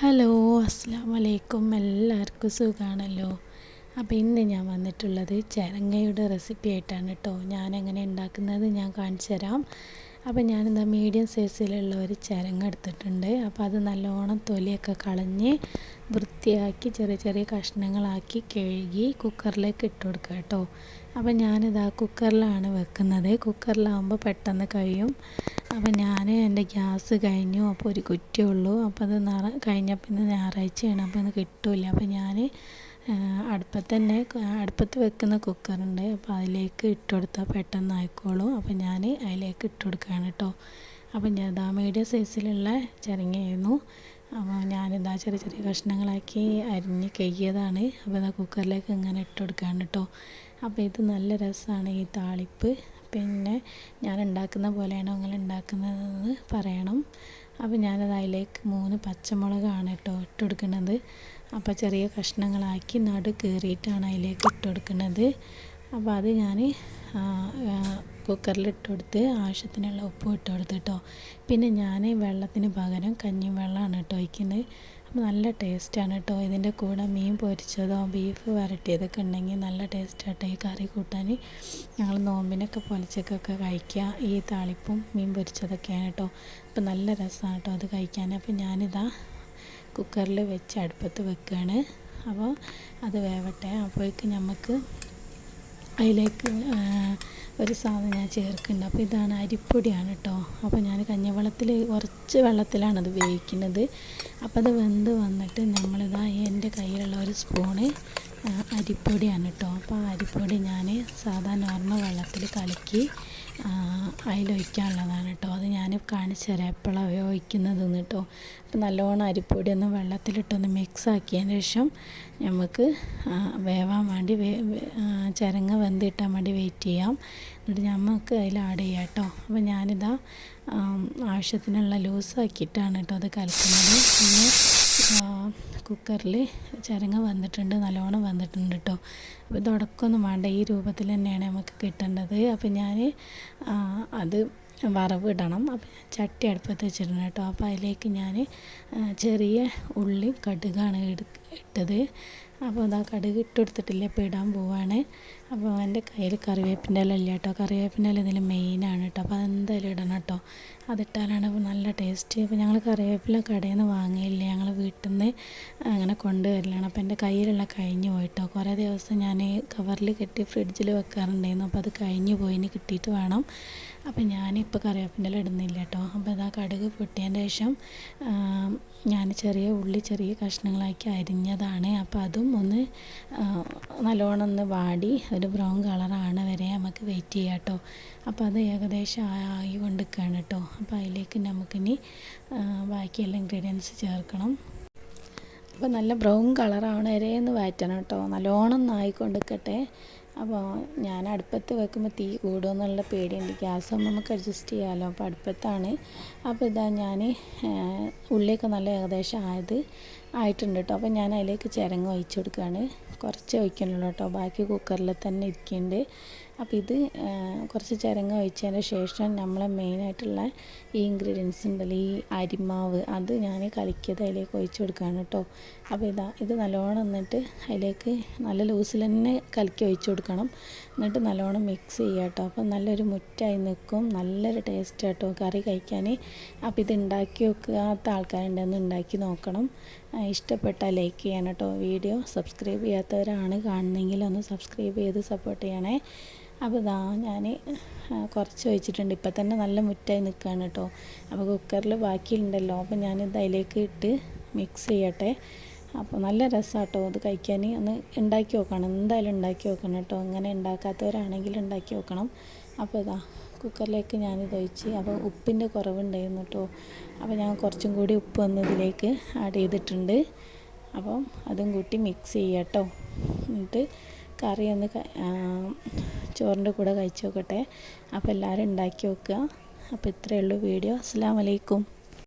Hello അസ്സാം വലൈക്കും എല്ലാവർക്കും സുഖമാണല്ലോ അപ്പോൾ ഇന്ന് ഞാൻ വന്നിട്ടുള്ളത് ചിരങ്ങയുടെ റെസിപ്പി ആയിട്ടാണ് കേട്ടോ ഞാൻ എങ്ങനെ ഉണ്ടാക്കുന്നത് ഞാൻ കാണിച്ചു തരാം. അപ്പോൾ ഞാനെന്താ മീഡിയം സൈസിലുള്ള ഒരു ചിരങ്ങ എടുത്തിട്ടുണ്ട്. അപ്പോൾ അത് നല്ലോണം തൊലിയൊക്കെ കളഞ്ഞ് വൃത്തിയാക്കി ചെറിയ ചെറിയ കഷ്ണങ്ങളാക്കി കഴുകി കുക്കറിലേക്ക് ഇട്ട് കൊടുക്കുക കേട്ടോ അപ്പോൾ ഞാനിതാ കുക്കറിലാണ് വെക്കുന്നത്. കുക്കറിലാവുമ്പോൾ പെട്ടെന്ന് കഴിയും. അപ്പോൾ ഞാൻ എന്റെ ഗ്യാസ് കഴിഞ്ഞു. അപ്പോൾ ഒരു കുറ്റി ഉള്ളൂ. അപ്പോൾ അത് നിറ കഴിഞ്ഞപ്പോൾ ഇന്ന് ഞായറാഴ്ചയാണ്. അപ്പോൾ ഇന്ന് കിട്ടില്ല. അപ്പോൾ ഞാൻ അടുപ്പത്ത് തന്നെ അടുപ്പത്ത് വെക്കുന്ന കുക്കറുണ്ട്. അപ്പോൾ അതിലേക്ക് ഇട്ട് കൊടുത്താൽ പെട്ടെന്ന് ആയിക്കോളും. അപ്പോൾ ഞാൻ അതിലേക്ക് ഇട്ട് കൊടുക്കുകയാണ് കേട്ടോ. അപ്പം ഞാൻ ഇതാ മീഡിയം സൈസിലുള്ള ചിരങ്ങയായിരുന്നു. അപ്പോൾ ഞാനിതാ ചെറിയ ചെറിയ കഷ്ണങ്ങളാക്കി അരിഞ്ഞ് കഴിയതാണ് അപ്പോൾ ഇതാ കുക്കറിലേക്ക് ഇങ്ങനെ ഇട്ട് കൊടുക്കുകയാണ് കേട്ടോ. അപ്പോൾ ഇത് നല്ല രസമാണ് ഈ താളിപ്പ്. പിന്നെ ഞാൻ ഉണ്ടാക്കുന്ന പോലെയാണോ നിങ്ങൾ ഉണ്ടാക്കുന്നതെന്ന് പറയണം. അപ്പോൾ ഞാനത് അതിലേക്ക് മൂന്ന് പച്ചമുളകാണ് കേട്ടോ ഇട്ട് കൊടുക്കുന്നത് അപ്പോൾ ചെറിയ കഷ്ണങ്ങളാക്കി നടു കയറിയിട്ടാണ് അതിലേക്ക് ഇട്ട് കൊടുക്കുന്നത് അപ്പോൾ അത് ഞാൻ കുക്കറിൽ ഇട്ട് കൊടുത്ത് ആവശ്യത്തിനുള്ള ഉപ്പ് ഇട്ട്. കൊടുത്ത് കേട്ടോ പിന്നെ ഞാൻ വെള്ളത്തിന് പകരം കഞ്ഞി വെള്ളമാണ് കേട്ടോ ഒഴിക്കുന്നത്. നല്ല ടേസ്റ്റാണ് കേട്ടോ. ഇതിന്റെ കൂടെ മീൻ പൊരിച്ചതോ ബീഫ് വരട്ടിയതൊക്കെ ഉണ്ടെങ്കിൽ നല്ല ടേസ്റ്റാട്ടോ ഈ കറി കൂട്ടാൻ. ഞങ്ങൾ നോമ്പിനൊക്കെ പൊലച്ചക്കൊക്കെ കഴിക്കുക. ഈ താളിപ്പും മീൻ പൊരിച്ചതൊക്കെയാണ് കേട്ടോ. അപ്പോൾ നല്ല രസമാണ് കേട്ടോ അത് കഴിക്കാൻ. അപ്പോൾ ഞാനിതാ കുക്കറിൽ വെച്ച് അടുപ്പത്ത് വെക്കുകയാണ്. അപ്പോൾ അത് വേവട്ടെ. അപ്പോഴേക്ക് നമുക്ക് അതിലേക്ക് ഒരു സാധനം ഞാൻ ചേർക്കുന്നുണ്ട്. അപ്പോൾ ഇതാണ് അരിപ്പൊടിയാണ് കേട്ടോ. അപ്പോൾ ഞാൻ കഞ്ഞിവെള്ളത്തിൽ കുറച്ച് വെള്ളത്തിലാണ് അത് വേവിക്കുന്നത്. അപ്പോൾ അത് വെന്ത് വന്നിട്ട് നമ്മളിതാ എന്റെ കയ്യിലുള്ള ഒരു സ്പൂണ് അരിപ്പൊടിയാണ് കേട്ടോ. അപ്പോൾ അരിപ്പൊടി ഞാൻ സാധാ നോർമൽ വെള്ളത്തിൽ കലക്കി അതിലൊഴിക്കാനുള്ളതാണ് കേട്ടോ അത് ഞാൻ കാണിച്ചു തരാം എപ്പോഴാണ് ഉപയോഗിക്കുന്നതെന്ന് കേട്ടോ അപ്പോൾ നല്ലോണം അരിപ്പൊടി ഒന്ന് വെള്ളത്തിലിട്ടൊന്ന് മിക്സ് ആക്കിയതിന് ശേഷം നമുക്ക് വേവാൻ വേണ്ടി ചിരങ്ങ വെന്ത് കിട്ടാൻ വേണ്ടി വെയിറ്റ് ചെയ്യാം. എന്നിട്ട് നമുക്ക് അതിൽ ആഡ് ചെയ്യാം കേട്ടോ അപ്പോൾ ഞാനിതാ ആവശ്യത്തിനുള്ള ലൂസാക്കിയിട്ടാണ് കേട്ടോ അത് കലക്കുന്നത്. പിന്നെ കുക്കറിൽ ചിരങ്ങ വന്നിട്ടുണ്ട് നല്ലോണം വന്നിട്ടുണ്ട് കേട്ടോ അപ്പോൾ ഇത് ഉടക്കൊന്നും വേണ്ട ഈ രൂപത്തിൽ തന്നെയാണ് നമുക്ക് കിട്ടേണ്ടത്. അപ്പോൾ ഞാൻ അത് വറവ് ഇടണം. ചട്ടി അടുപ്പത്ത് വെച്ചിട്ടുണ്ട് കേട്ടോ അപ്പോൾ അതിലേക്ക് ഞാൻ ചെറിയ ഉള്ളി കടുകാണ് ഇട്ടത്. അപ്പോൾ ഇതാ കടുക് ഇട്ട് കൊടുത്തിട്ടില്ല ഇപ്പോൾ ഇടാൻ പോവാണ്. അപ്പോൾ എന്റെ കയ്യിൽ കറിവേപ്പിന്റെ ഇല ഇല്ല കേട്ടോ. കറിവേപ്പിന്റെ ഇല ഇതിൽ മെയിനാണ് കേട്ടോ. അപ്പോൾ അതെന്തായാലും ഇടണം കേട്ടോ. അതിട്ടാലാണ് നല്ല ടേസ്റ്റ് അപ്പോൾ ഞങ്ങൾ കറിവേപ്പില കടയിൽ നിന്ന് വാങ്ങിയില്ല. ഞങ്ങൾ വീട്ടിൽ നിന്ന് അങ്ങനെ കൊണ്ടുവരലാണ് അപ്പോൾ എന്റെ കയ്യിലുള്ള കഴിഞ്ഞു പോയിട്ടോ കുറേ ദിവസം ഞാൻ കവറിൽ കെട്ടി ഫ്രിഡ്ജിൽ വെക്കാറുണ്ടായിരുന്നു. അപ്പോൾ അത് കഴിഞ്ഞു പോയിന് കിട്ടിയിട്ട് വേണം അപ്പോൾ ഞാനിപ്പോൾ കറിവേപ്പിന്റെ ഇടുന്നില്ല കേട്ടോ. അപ്പോൾ ഇതാ കടുക് പൊട്ടിയതിന് ശേഷം ഞാൻ ചെറിയ ഉള്ളി ചെറിയ കഷ്ണങ്ങളാക്കി അരിഞ്ഞതാണ്. അപ്പോൾ അതും ഒന്ന് നല്ലോണം ഒന്ന് വാടി ഒരു ബ്രൗൺ കളറാണ് വരെ നമുക്ക് വെയിറ്റ് ചെയ്യാം കേട്ടോ. അപ്പോൾ അത് ഏകദേശം ആയി കൊണ്ടിരിക്കുകയാണ് കേട്ടോ. അപ്പോൾ അതിലേക്ക് നമുക്കിനി ബാക്കിയെല്ലാം ഇൻഗ്രീഡിയൻസ് ചേർക്കണം. അപ്പോൾ നല്ല ബ്രൗൺ കളറാണ് വരെ ഒന്ന് വഴറ്റണം കേട്ടോ. നല്ലോണം ആയിക്കൊണ്ടിരിക്കട്ടെ അപ്പോൾ ഞാൻ അടുപ്പത്ത് വെക്കുമ്പോൾ തീ കൂടുമെന്നുള്ള പേടിയുണ്ട് ഗ്യാസ് ആകുമ്പോൾ നമുക്ക് അഡ്ജസ്റ്റ് ചെയ്യാമല്ലോ അപ്പോൾ അടുപ്പത്താണ്. അപ്പോൾ ഇതാ ഞാൻ ഉള്ളിയൊക്കെ നല്ല ഏകദേശം ആയത് ആയിട്ടുണ്ട് കേട്ടോ അപ്പോൾ ഞാൻ അതിലേക്ക് ചിരങ്ങ ഒഴിച്ചു കൊടുക്കുകയാണ് കുറച്ച് ഒഴിക്കണുള്ളൂ കേട്ടോ ബാക്കി കുക്കറിൽ തന്നെ ഇരിക്കുന്നുണ്ട് അപ്പോൾ ഇത് കുറച്ച് ചിരങ്ങ ഒഴിച്ചതിന് ശേഷം നമ്മളെ മെയിനായിട്ടുള്ള ഈ ഇൻഗ്രീഡിയൻസ് ഉണ്ടല്ലോ ഈ അരിമാവ് അത് ഞാൻ കലക്കിയത് അതിലേക്ക് ഒഴിച്ച് കൊടുക്കുകയാണ് കേട്ടോ അപ്പോൾ ഇതാ ഇത് നല്ലോണം എന്നിട്ട് അതിലേക്ക് നല്ല ലൂസിൽ തന്നെ കലക്കി ഒഴിച്ച് കൊടുക്കണം. എന്നിട്ട് നല്ലോണം മിക്സ് ചെയ്യുക കേട്ടോ അപ്പോൾ നല്ലൊരു മുറ്റായി നിൽക്കും നല്ലൊരു ടേസ്റ്റ് കേട്ടോ കറി കഴിക്കാൻ അപ്പോൾ ഇത് ഉണ്ടാക്കി വെക്കാത്ത ആൾക്കാരുണ്ടെന്ന് ഉണ്ടാക്കി നോക്കണം. ഇഷ്ടപ്പെട്ടാൽ ലൈക്ക് ചെയ്യണം കേട്ടോ വീഡിയോ സബ്സ്ക്രൈബ് ചെയ്യാത്തവരാണ് കാണുന്നതെങ്കിൽ ഒന്ന് സബ്സ്ക്രൈബ് ചെയ്ത് സപ്പോർട്ട് ചെയ്യണേ. അപ്പോൾ ഇതാ ഞാൻ കുറച്ച് വെച്ചിട്ടുണ്ട് ഇപ്പം തന്നെ നല്ല മുറ്റായി നിൽക്കുകയാണ് കേട്ടോ. അപ്പോൾ കുക്കറിൽ ബാക്കിയുണ്ടല്ലോ. അപ്പോൾ ഞാനിത് അതിലേക്ക് ഇട്ട് മിക്സ് ചെയ്യട്ടെ. അപ്പോൾ നല്ല രസമാട്ടോ അത് കഴിക്കാൻ. ഒന്ന് ഉണ്ടാക്കി നോക്കണം. എന്തായാലും ഉണ്ടാക്കി നോക്കണം കേട്ടോ. അങ്ങനെ ഉണ്ടാക്കാത്തവരാണെങ്കിൽ ഉണ്ടാക്കി നോക്കണം. അപ്പോൾ ഇതാ കുക്കറിലേക്ക് ഞാനിത് ഒഴിച്ച് അപ്പോൾ ഉപ്പിന്റെ കുറവുണ്ടായിരുന്നു കേട്ടോ. അപ്പോൾ ഞാൻ കുറച്ചും കൂടി ഉപ്പ് വന്നതിലേക്ക് ആഡ് ചെയ്തിട്ടുണ്ട്. അപ്പം അതും കൂട്ടി മിക്സ് ചെയ്യാം കേട്ടോ. എന്നിട്ട് കറി ഒന്ന് ചോറിന്റെ കൂടെ കഴിച്ച് നോക്കട്ടെ. അപ്പോൾ എല്ലാവരും ഉണ്ടാക്കി നോക്കുക. അപ്പോൾ ഇത്രയേ ഉള്ളൂ വീഡിയോ. അസ്സാം വലൈക്കും